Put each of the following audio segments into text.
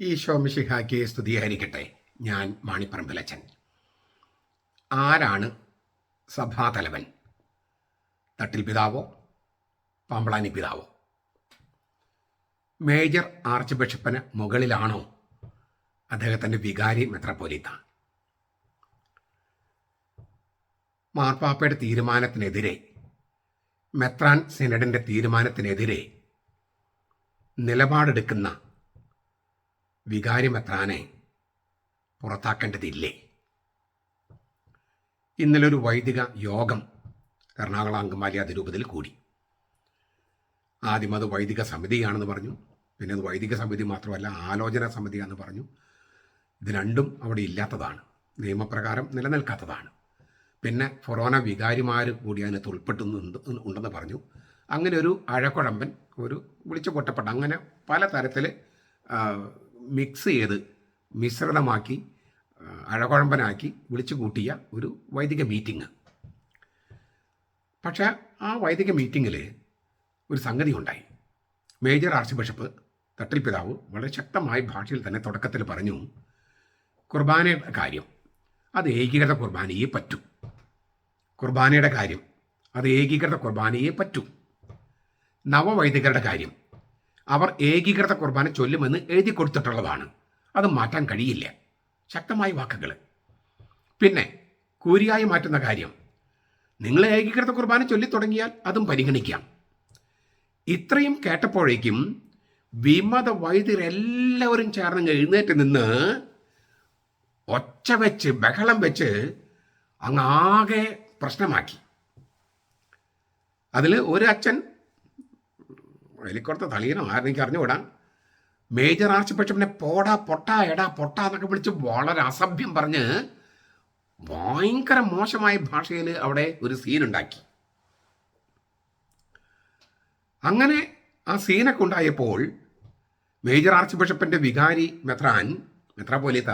ഈശോ മിശിഹായ്ക്ക് സ്തുതിയായിരിക്കട്ടെ. ഞാൻ മാണിപ്പറമ്പിലച്ചൻ. ആരാണ് സഭാതലവൻ? തട്ടിൽ പിതാവോ? പാമ്പളാനി പിതാവോ? മേജർ ആർച്ച് ബിഷപ്പിന് മുകളിലാണോ അദ്ദേഹത്തിന്റെ വികാരി മെത്രാപ്പൊലീത്ത? മാർപ്പാപ്പയുടെ തീരുമാനത്തിനെതിരെ മെത്രാൻ സിനഡിന്റെ തീരുമാനത്തിനെതിരെ നിലപാടെടുക്കുന്ന വികാരിമെത്രാനെ പുറത്താക്കേണ്ടതില്ലേ? ഇന്നലെ ഒരു വൈദിക യോഗം എറണാകുളം അങ്കമാലി അതിരൂപതയിൽ കൂടി. ആദ്യം അത് വൈദിക സമിതിയാണെന്ന് പറഞ്ഞു. പിന്നെ അത് വൈദിക സമിതി മാത്രമല്ല ആലോചന സമിതിയാണെന്ന് പറഞ്ഞു. ഇത് രണ്ടും അവിടെ ഇല്ലാത്തതാണ്. നിയമപ്രകാരം നിലനിൽക്കാത്തതാണ്. പിന്നെ ഫൊറോന വികാരിമാർ കൂടി അതിനകത്ത് ഉൾപ്പെട്ടുന്നുണ്ട് ഉണ്ടെന്ന് പറഞ്ഞു. അങ്ങനെ ഒരു അഴക്കുഴമ്പൻ ഒരു വിളിച്ചു കൊട്ടപ്പെട്ട അങ്ങനെ പല തരത്തിൽ മിക്സ് ചെയ്ത് മിശ്രിതമാക്കി അഴകുഴമ്പനാക്കി വിളിച്ചു കൂട്ടിയ ഒരു വൈദിക മീറ്റിംഗ്. പക്ഷേ ആ വൈദിക മീറ്റിങ്ങിൽ ഒരു സംഗതി ഉണ്ടായി. മേജർ ആർച്ച് ബിഷപ്പ് തട്ടിൽ പിതാവ് വളരെ ശക്തമായ ഭാഷയിൽ തന്നെ തുടക്കത്തിൽ പറഞ്ഞു കുർബാനയുടെ കാര്യം അത് ഏകീകൃത കുർബാനയെ പറ്റൂ. കുർബാനയുടെ കാര്യം അത് ഏകീകൃത കുർബാനയെ പറ്റൂ. നവവൈദികരുടെ കാര്യം അവർ ഏകീകൃത കുർബാന ചൊല്ലുമെന്ന് എഴുതി കൊടുത്തിട്ടുള്ളതാണ്. അത് മാറ്റാൻ കഴിയില്ല. ശക്തമായ വാക്കുകൾ പിന്നെ കൂരിയായി മാറ്റുന്ന കാര്യം. നിങ്ങൾ ഏകീകൃത കുർബാന ചൊല്ലി തുടങ്ങിയാൽ അതും പരിഗണിക്കാം. ഇത്രയും കേട്ടപ്പോഴേക്കും വിമത വൈദ്യരെല്ലാവരും ചേർന്ന് എഴുന്നേറ്റ് നിന്ന് ഒച്ച വെച്ച് ബഹളം വെച്ച് അങ്ങാകെ പ്രശ്നമാക്കി. അതിൽ ഒരു അച്ഛൻ എലിക്കുറത്ത് തളീനോ ആരെനിക്ക് അറിഞ്ഞുകൂടാ. മേജർ ആർച്ച് ബിഷപ്പിനെ പോടാ പൊട്ടാ എടാ പൊട്ടാ എന്നൊക്കെ വിളിച്ച് വളരെ അസഭ്യം പറഞ്ഞ് ഭയങ്കര മോശമായ ഭാഷയിൽ അവിടെ ഒരു സീൻ ഉണ്ടാക്കി. അങ്ങനെ ആ സീനൊക്കെ ഉണ്ടായപ്പോൾ മേജർ ആർച്ച് ബിഷപ്പിന്റെ വികാരി മെത്രാൻ മെത്രാപോലിത്ത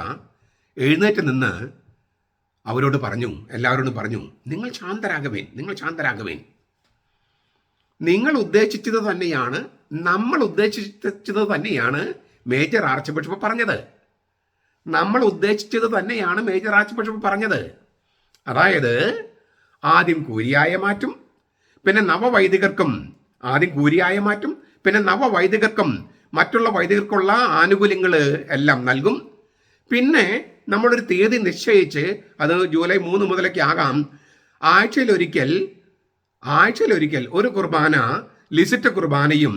എഴുന്നേറ്റ് നിന്ന് അവരോട് പറഞ്ഞു എല്ലാവരോടും പറഞ്ഞു നിങ്ങൾ ശാന്തരാകവേൻ നിങ്ങൾ ശാന്തരാകുവേൻ. നിങ്ങൾ ഉദ്ദേശിച്ചത് തന്നെയാണ് നമ്മൾ ഉദ്ദേശിച്ചത് തന്നെയാണ് മേജർ ആർച്ച് ബിഷപ്പ് പറഞ്ഞത്. നമ്മൾ ഉദ്ദേശിച്ചത് തന്നെയാണ് മേജർ ആർച്ച് ബിഷപ്പ് പറഞ്ഞത്. അതായത് ആദ്യം കൂരിയായ മാറ്റും പിന്നെ നവവൈദികർക്കും ആദ്യം കൂരിയായ മാറ്റും പിന്നെ നവവൈദികർക്കും മറ്റുള്ള വൈദികർക്കുള്ള ആനുകൂല്യങ്ങൾ എല്ലാം നൽകും. പിന്നെ നമ്മളൊരു തീയതി നിശ്ചയിച്ച് അത് ജൂലൈ മൂന്ന് മുതലൊക്കെ ആകാം ആഴ്ചയിലൊരിക്കൽ ആഴ്ചയിലൊരിക്കൽ ഒരു കുർബാന ലിസിറ്റ് കുർബാനയും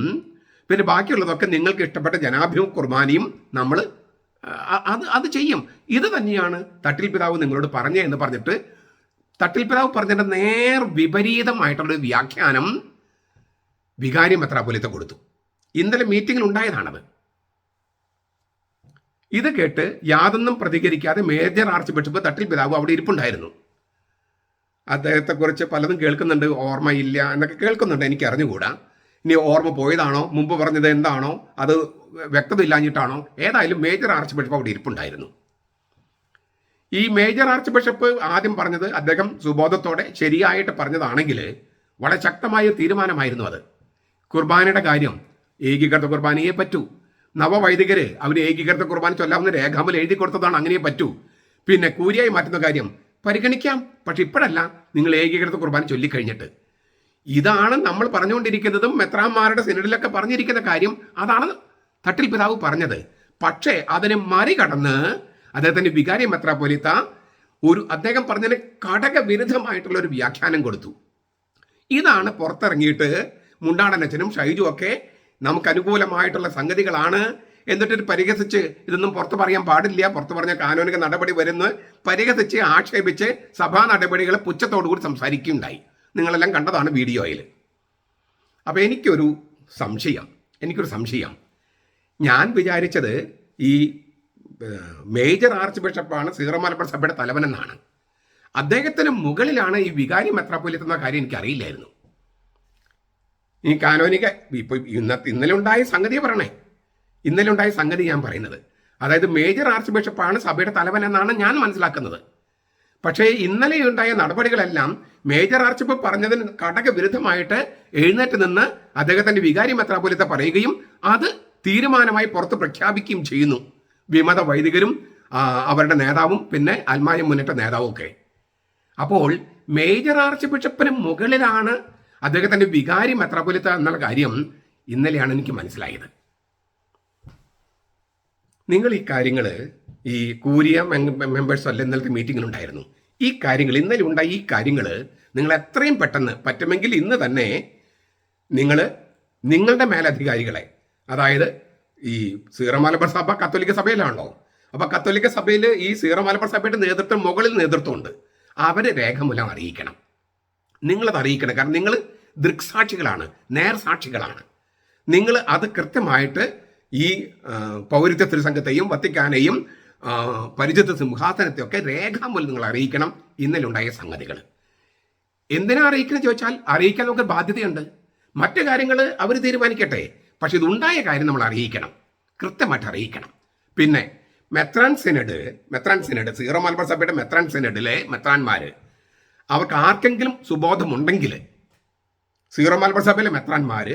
പിന്നെ ബാക്കിയുള്ളതൊക്കെ നിങ്ങൾക്ക് ഇഷ്ടപ്പെട്ട ജനാഭിമുഖ കുർബാനയും നമ്മൾ അത് അത് ചെയ്യും. ഇത് തന്നെയാണ് തട്ടിൽ പിതാവ് നിങ്ങളോട് പറഞ്ഞേ എന്ന് പറഞ്ഞിട്ട് തട്ടിൽ പിതാവ് പറഞ്ഞതിന്റെ നേർ വിപരീതമായിട്ടുള്ളൊരു വ്യാഖ്യാനം വികാരി മെത്രാപൊലിത്ത കൊടുത്തു. ഇന്നലെ മീറ്റിംഗിൽ ഉണ്ടായതാണത്. ഇത് കേട്ട് യാതൊന്നും പ്രതികരിക്കാതെ മേജർ ആർച്ച് ബിഷപ്പ് തട്ടിൽ പിതാവ് അവിടെ ഇരിപ്പുണ്ടായിരുന്നു. അദ്ദേഹത്തെക്കുറിച്ച് പലതും കേൾക്കുന്നുണ്ട് ഓർമ്മയില്ല എന്നൊക്കെ കേൾക്കുന്നുണ്ട് എനിക്ക് അറിഞ്ഞുകൂടാ ഇനി ഓർമ്മ പോയതാണോ? മുമ്പ് പറഞ്ഞത് എന്താണോ? അത് വ്യക്തത ഇല്ലാഞ്ഞിട്ടാണോ ഏതായാലും മേജർ ആർച്ച് ബിഷപ്പ് അവിടെ ഇരിപ്പുണ്ടായിരുന്നു. ഈ മേജർ ആർച്ച് ബിഷപ്പ് ആദ്യം പറഞ്ഞത് അദ്ദേഹം സുബോധത്തോടെ ശരിയായിട്ട് പറഞ്ഞതാണെങ്കിൽ വളരെ ശക്തമായ തീരുമാനമായിരുന്നു അത്. കുർബാനയുടെ കാര്യം ഏകീകൃത കുർബാനയെ പറ്റൂ. നവവൈദികര് അവർ ഏകീകൃത കുർബാന ചൊല്ലാവുന്ന രേഖാമൽ എഴുതി കൊടുത്തതാണ് അങ്ങനെ പറ്റൂ. പിന്നെ കൂരിയായി മാറ്റുന്ന കാര്യം പരിഗണിക്കാം. പക്ഷെ ഇപ്പോഴല്ല. നിങ്ങൾ ഏകീകൃത കുർബാന ചൊല്ലിക്കഴിഞ്ഞിട്ട്. ഇതാണ് നമ്മൾ പറഞ്ഞുകൊണ്ടിരിക്കുന്നതും മെത്രാന്മാരുടെ സിനഡിലൊക്കെ പറഞ്ഞിരിക്കുന്ന കാര്യം. അതാണ് തട്ടിൽ പിതാവ് പറഞ്ഞത്. പക്ഷേ അതിനെ മറികടന്ന് അദ്ദേഹത്തിന്റെ വികാരി പോലീത്ത ഒരു അദ്ദേഹം പറഞ്ഞതിന് കടക വിരുദ്ധമായിട്ടുള്ള ഒരു വ്യാഖ്യാനം കൊടുത്തു. ഇതാണ് പുറത്തിറങ്ങിയിട്ട് മുണ്ടാടനച്ചനും ഷൈജു ഒക്കെ നമുക്ക് അനുകൂലമായിട്ടുള്ള സംഗതികളാണ്. എന്നിട്ട് പരിഹസിച്ച് ഇതൊന്നും പുറത്ത് പറയാൻ പാടില്ല. പുറത്ത് പറഞ്ഞ കാനോനിക നടപടി വരുന്ന. പരിഹസിച്ച് ആക്ഷേപിച്ച് സഭാ നടപടികളെ പുച്ഛത്തോടുകൂടി സംസാരിക്കുകയുണ്ടായി. നിങ്ങളെല്ലാം കണ്ടതാണ് വീഡിയോയിൽ. അപ്പോൾ എനിക്കൊരു സംശയം. എനിക്കൊരു സംശയം. ഞാൻ വിചാരിച്ചത് ഈ മേജർ ആർച്ച് ബിഷപ്പാണ് സീറോ മലബാർ സഭയുടെ തലവനെന്നാണ്. അദ്ദേഹത്തിന് മുകളിലാണ് ഈ വികാരി മെത്രാപ്പൊലിത്ത് എന്ന കാര്യം എനിക്കറിയില്ലായിരുന്നു. ഈ കാനോനിക ഇപ്പൊ ഇന്നത്തെ ഇന്നലെ ഉണ്ടായ സംഗതി പറയണേ. ഇന്നലെ ഉണ്ടായ സംഗതി ഞാൻ പറയുന്നത്. അതായത് മേജർ ആർച്ച് ബിഷപ്പാണ് സഭയുടെ തലവൻ എന്നാണ് ഞാൻ മനസ്സിലാക്കുന്നത്. പക്ഷേ ഇന്നലെ ഉണ്ടായ നടപടികളെല്ലാം മേജർ ആർച്ച് ബിഷപ്പ് പറഞ്ഞതിന് കടക വിരുദ്ധമായിട്ട് എഴുന്നേറ്റ് നിന്ന് അദ്ദേഹത്തിന്റെ വികാരി മെത്രാപോലിത്ത പറയുകയും അത് തീരുമാനമായി പുറത്ത് പ്രഖ്യാപിക്കുകയും ചെയ്യുന്നു. വിമത വൈദികരും അവരുടെ നേതാവും പിന്നെ അൽമായ മുന്നേറ്റ നേതാവും ഒക്കെ. അപ്പോൾ മേജർ ആർച്ച് ബിഷപ്പിന് മുകളിലാണ് അദ്ദേഹത്തിന്റെ വികാരി മെത്രാപൊലിത്ത എന്നുള്ള കാര്യം ഇന്നലെയാണ് എനിക്ക് മനസ്സിലായത്. നിങ്ങൾ ഈ കാര്യങ്ങൾ ഈ കൂരിയ മെമ്പേഴ്സ് അല്ല ഇന്നലത്തെ ഉണ്ടായിരുന്നു. ഈ കാര്യങ്ങൾ ഇന്നലെ ഉണ്ടായ ഈ കാര്യങ്ങൾ നിങ്ങൾ എത്രയും പെട്ടെന്ന് പറ്റുമെങ്കിൽ ഇന്ന് തന്നെ നിങ്ങൾ നിങ്ങളുടെ മേലധികാരികളെ അതായത് ഈ സീറോ മലബാർ സഭ കത്തോലിക്ക സഭയിലാണല്ലോ. അപ്പോൾ കത്തോലിക്ക സഭയിൽ ഈ സീറോ മലബാർ സഭയുടെ നേതൃത്വം മുകളിൽ നേതൃത്വമുണ്ട്. അവരെ രേഖമൂലം അറിയിക്കണം. നിങ്ങളത് അറിയിക്കണം. കാരണം നിങ്ങൾ ദൃക്സാക്ഷികളാണ് നേർസാക്ഷികളാണ്. നിങ്ങൾ അത് കൃത്യമായിട്ട് ഈ പൗരത്വ തിരുസംഘത്തെയും വത്തിക്കാനെയും പരിചിത സിംഹാസനത്തെയും ഒക്കെ രേഖാമൂലം നിങ്ങൾ അറിയിക്കണം ഇന്നലെ ഉണ്ടായ സംഗതികൾ എന്തിനാ അറിയിക്കണം ചോദിച്ചാൽ അറിയിക്കാൻ നമുക്ക് ബാധ്യതയുണ്ട്. മറ്റു കാര്യങ്ങൾ അവർ തീരുമാനിക്കട്ടെ. പക്ഷെ ഇതുണ്ടായ കാര്യം നമ്മൾ അറിയിക്കണം. കൃത്യമായിട്ട് അറിയിക്കണം. പിന്നെ മെത്രാൻ സിനഡ് മെത്രാൻ സിനഡ് സീറോ മലബാർ സഭയുടെ മെത്രാൻ സിനഡിലെ മെത്രാൻമാർ അവർക്ക് ആർക്കെങ്കിലും സുബോധമുണ്ടെങ്കിൽ സീറോ മലബാർ സഭയിലെ മെത്രാൻമാർ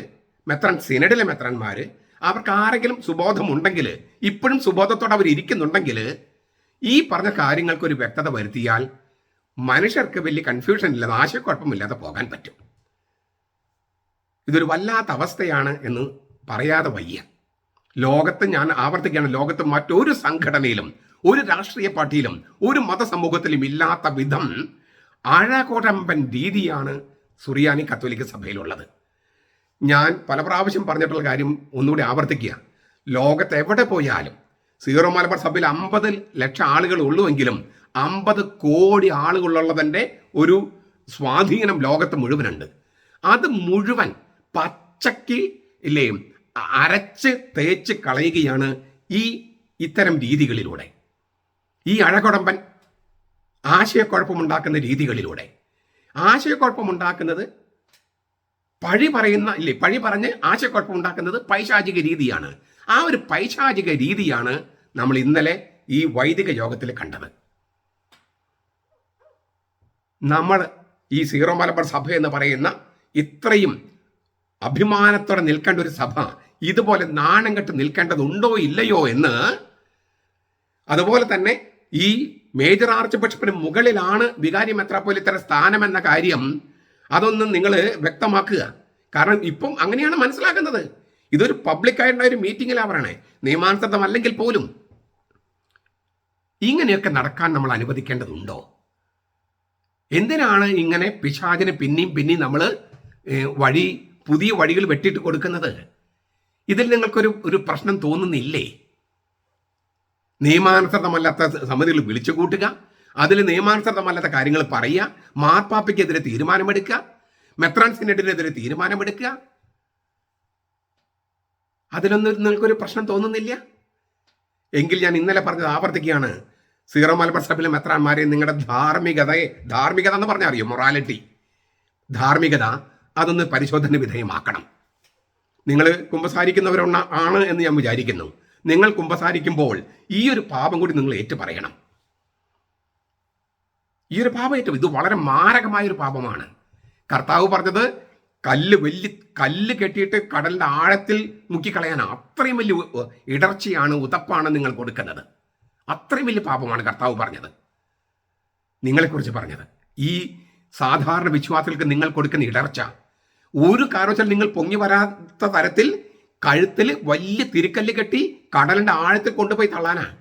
മെത്രാൻ സിനഡിലെ മെത്രാന്മാര് അവർക്ക് ആരെങ്കിലും സുബോധമുണ്ടെങ്കിൽ ഇപ്പോഴും സുബോധത്തോടെ അവർ ഇരിക്കുന്നുണ്ടെങ്കിൽ ഈ പറഞ്ഞ കാര്യങ്ങൾക്ക് ഒരു വ്യക്തത വരുത്തിയാൽ മനുഷ്യർക്ക് വലിയ കൺഫ്യൂഷൻ ഇല്ലാതെ ആശയക്കുഴപ്പമില്ലാതെ പോകാൻ പറ്റും. ഇതൊരു വല്ലാത്ത അവസ്ഥയാണ് എന്ന് പറയാതെ വയ്യ. ലോകത്ത് ഞാൻ ആവർത്തിക്കുകയാണ് ലോകത്ത് മറ്റൊരു സംഘടനയിലും ഒരു രാഷ്ട്രീയ പാർട്ടിയിലും ഒരു മതസമൂഹത്തിലും ഇല്ലാത്ത വിധം ആഴാകോടമ്പൻ രീതിയാണ് സുറിയാനി കത്തോലിക്ക സഭയിലുള്ളത്. ഞാൻ പല പ്രാവശ്യം പറഞ്ഞിട്ടുള്ള കാര്യം ഒന്നുകൂടി ആവർത്തിക്കുക. ലോകത്ത് എവിടെ പോയാലും സീറോ മലബാർ സഭയിൽ അമ്പത് ലക്ഷം ആളുകൾ ഉള്ളുവെങ്കിലും അമ്പത് കോടി ആളുകളുള്ളതിന്റെ ഒരു സ്വാധീനം ലോകത്ത് മുഴുവനുണ്ട്. അത് മുഴുവൻ പച്ചയ്ക്ക് ഇല്ലേ അരച്ച് തേച്ച് കളയുകയാണ് ഈ ഇത്തരം രീതികളിലൂടെ. ഈ അഴകുടമ്പൻ ആശയക്കുഴപ്പമുണ്ടാക്കുന്ന രീതികളിലൂടെ. ആശയക്കുഴപ്പമുണ്ടാക്കുന്നത് പഴി പറയുന്ന ഇല്ലേ പഴി പറഞ്ഞ് ആശയക്കുഴപ്പം ഉണ്ടാക്കുന്നത് പൈശാചിക രീതിയാണ്. ആ ഒരു പൈശാചിക രീതിയാണ് നമ്മൾ ഇന്നലെ ഈ വൈദിക യോഗത്തിൽ കണ്ടത്. നമ്മൾ ഈ സീറോ മലബാർ സഭ എന്ന് പറയുന്ന ഇത്രയും അഭിമാനത്തോടെ നിൽക്കേണ്ട ഒരു സഭ ഇതുപോലെ നാണം കെട്ട് നിൽക്കേണ്ടതുണ്ടോ ഇല്ലയോ എന്ന് അതുപോലെ തന്നെ ഈ മേജർ ആർച്ച് ബിഷപ്പിന് മുകളിലാണ് വികാരി മെത്രാപ്പൊലിത്തര സ്ഥാനം എന്ന കാര്യം അതൊന്നും നിങ്ങൾ വ്യക്തമാക്കുക. കാരണം ഇപ്പം അങ്ങനെയാണ് മനസ്സിലാക്കുന്നത്. ഇതൊരു പബ്ലിക്കായിട്ടുള്ള ഒരു മീറ്റിങ്ങിലാണ് പറയണേ നിയമാനുസൃതമല്ലെങ്കിൽ പോലും. ഇങ്ങനെയൊക്കെ നടക്കാൻ നമ്മൾ അനുവദിക്കേണ്ടതുണ്ടോ? എന്തിനാണ് ഇങ്ങനെ പിശാചിന് പിന്നെയും പിന്നെയും നമ്മൾ വഴി പുതിയ വഴികൾ വെട്ടിയിട്ട് കൊടുക്കുന്നത്? ഇതിൽ നിങ്ങൾക്കൊരു ഒരു പ്രശ്നം തോന്നുന്നില്ലേ? നിയമാനുസൃതമല്ലാത്ത സമിതികൾ വിളിച്ചു കൂട്ടുക അതിൽ നിയമാനുസൃതമല്ലാത്ത കാര്യങ്ങൾ പറയുക മാർപ്പാപ്പയ്ക്കെതിരെ തീരുമാനമെടുക്കുക മെത്രാൻ സിനഡിനെതിരെ തീരുമാനമെടുക്കുക. അതിലൊന്നും നിങ്ങൾക്കൊരു പ്രശ്നം തോന്നുന്നില്ല? എങ്കിൽ ഞാൻ ഇന്നലെ പറഞ്ഞത് ആവർത്തിക്കുകയാണ്. സീറോ മലബാർ മെത്രാന്മാരെ നിങ്ങളുടെ ധാർമ്മികതയെ ധാർമ്മികത എന്ന് പറഞ്ഞാൽ അറിയോ? മൊറാലിറ്റി ധാർമ്മികത അതൊന്ന് പരിശോധന വിധേയമാക്കണം. നിങ്ങൾ കുമ്പസാരിക്കുന്നവരൊന്ന ആണ് എന്ന് ഞാൻ വിചാരിക്കുന്നു. നിങ്ങൾ കുമ്പസാരിക്കുമ്പോൾ ഈ ഒരു പാപം കൂടി നിങ്ങൾ ഏറ്റു പറയണം. ഈ ഒരു പാപം ഏറ്റവും ഇത് വളരെ മാരകമായ ഒരു പാപമാണ്. കർത്താവ് പറഞ്ഞത് കല്ല് വലിയ കല്ല് കെട്ടിയിട്ട് കടലിന്റെ ആഴത്തിൽ മുക്കിക്കളയാനാണ് അത്രയും വലിയ ഇടർച്ചയാണ് ഉതപ്പാണ് നിങ്ങൾ കൊടുക്കുന്നത്. അത്രയും വലിയ പാപമാണ് കർത്താവ് പറഞ്ഞത്. നിങ്ങളെക്കുറിച്ച് പറഞ്ഞത്. ഈ സാധാരണ വിശ്വാസികൾക്ക് നിങ്ങൾ കൊടുക്കുന്ന ഇടർച്ച. ഒരു കാരണവശാൽ നിങ്ങൾ പൊങ്ങി വരാത്ത തരത്തിൽ കഴുത്തിൽ വലിയ തിരുക്കല്ല് കെട്ടി കടലിന്റെ ആഴത്തിൽ കൊണ്ടുപോയി തള്ളാനാ.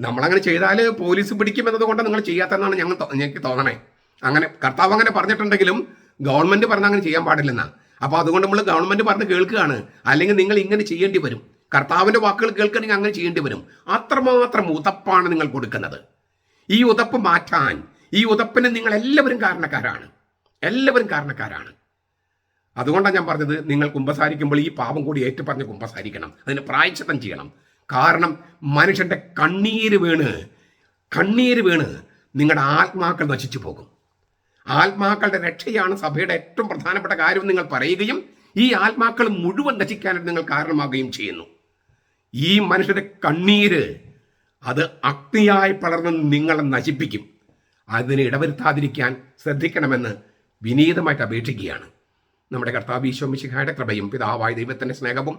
നമ്മളങ്ങനെ ചെയ്താൽ പോലീസ് പിടിക്കും എന്നതുകൊണ്ട് നിങ്ങൾ ചെയ്യാത്തതെന്നാണ് ഞങ്ങൾ ഞങ്ങൾക്ക് തോന്നണേ. അങ്ങനെ കർത്താവ് അങ്ങനെ പറഞ്ഞിട്ടുണ്ടെങ്കിലും ഗവൺമെന്റ് പറഞ്ഞ അങ്ങനെ ചെയ്യാൻ പാടില്ലെന്നാ. അപ്പോൾ അതുകൊണ്ട് നമ്മൾ ഗവൺമെന്റ് പറഞ്ഞ് കേൾക്കുകയാണ്. അല്ലെങ്കിൽ നിങ്ങൾ ഇങ്ങനെ ചെയ്യേണ്ടി വരും. കർത്താവിന്റെ വാക്കുകൾ കേൾക്കണമെങ്കിൽ അങ്ങനെ ചെയ്യേണ്ടി വരും. അത്രമാത്രം ഉതപ്പാണ് നിങ്ങൾ കൊടുക്കുന്നത്. ഈ ഉതപ്പ് മാറ്റാൻ ഈ ഉതപ്പിന് നിങ്ങൾ എല്ലാവരും കാരണക്കാരാണ്. എല്ലാവരും കാരണക്കാരാണ്. അതുകൊണ്ടാണ് ഞാൻ പറഞ്ഞത് നിങ്ങൾ കുമ്പസാരിക്കുമ്പോൾ ഈ പാപം കൂടി ഏറ്റുപറഞ്ഞ് കുമ്പസാരിക്കണം. അതിന് പ്രായച്ചിത്തം ചെയ്യണം. കാരണം മനുഷ്യന്റെ കണ്ണീര് വീണ് കണ്ണീര് വീണ് നിങ്ങളുടെ ആത്മാക്കൾ നശിച്ചു പോകും. ആത്മാക്കളുടെ രക്ഷയാണ് സഭയുടെ ഏറ്റവും പ്രധാനപ്പെട്ട കാര്യം നിങ്ങൾ പറയുകയും ഈ ആത്മാക്കൾ മുഴുവൻ നശിക്കാനായിട്ട് നിങ്ങൾ കാരണമാകുകയും ചെയ്യുന്നു. ഈ മനുഷ്യരുടെ കണ്ണീര് അത് അഗ്നിയായി പടർന്ന് നിങ്ങളെ നശിപ്പിക്കും. അതിന് ഇടവരുത്താതിരിക്കാൻ ശ്രദ്ധിക്കണമെന്ന് വിനീതമായിട്ട് അപേക്ഷിക്കുകയാണ്. നമ്മുടെ കർത്താവ് ഈശോ കൃപയും പിതാവായ ദൈവത്തിന്റെ സ്നേഹവും